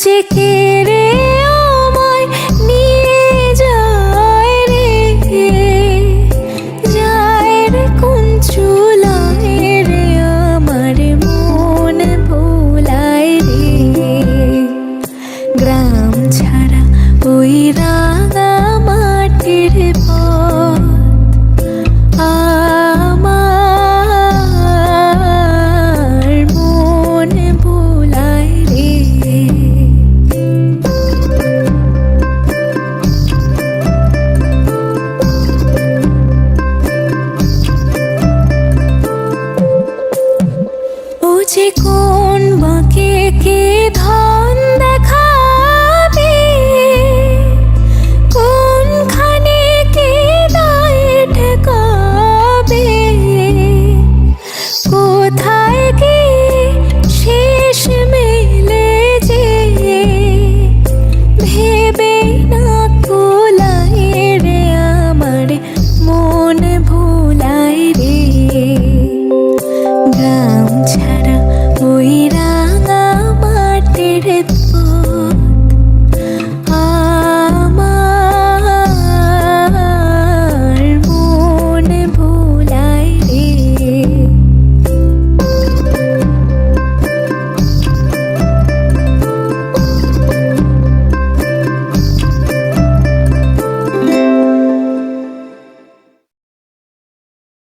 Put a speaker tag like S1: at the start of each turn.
S1: যে কে আমায় নিয়ে যায় রে যায় রে কোন চুলায় রে, আমার মন ভোলায় রে। গ্রাম ছাড়া ওই রাঙা মাটির পর যে কোন বাঁকে কে ধর